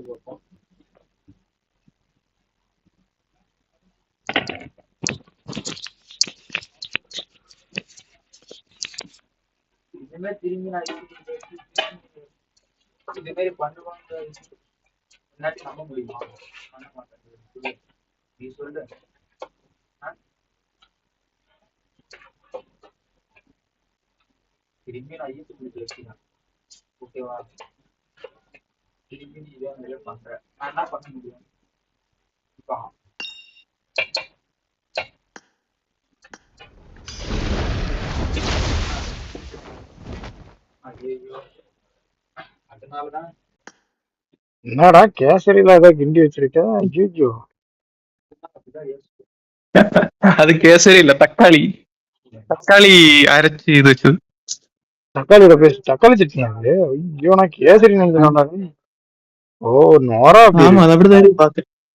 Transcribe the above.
போட்டு பார்ப்போம் இனிமே திரும்பி நான் யூடியூப்ல இந்த மாதிரி பண்ணுவாங்க. முன்னாடி நம்ப முடியுமா? பண்ண மாட்டேன் நீ சொல்லு. திரும்பி நான் யூடியூப்ல வச்சுக்கிறேன் ஓகேவா திரும்பி நீ இதே வேலையை பண்ற நான் என்ன பண்ண முடியும்? இப்போ அதனாலதான் என்னடா கேசரியில ஏதோ கிண்டி வச்சிருக்க? ஐயோ அது கேசரி இல்ல தக்காளி. தக்காளி அரைச்சு இது வச்சது. தக்காளியோட பேஸ்ட் தக்காளி சட்னி அது? ஐயோ நான் கேசரி நினைச்சேன்டா ஓ நோரா ஆமா அது அப்படிதான் பாத்து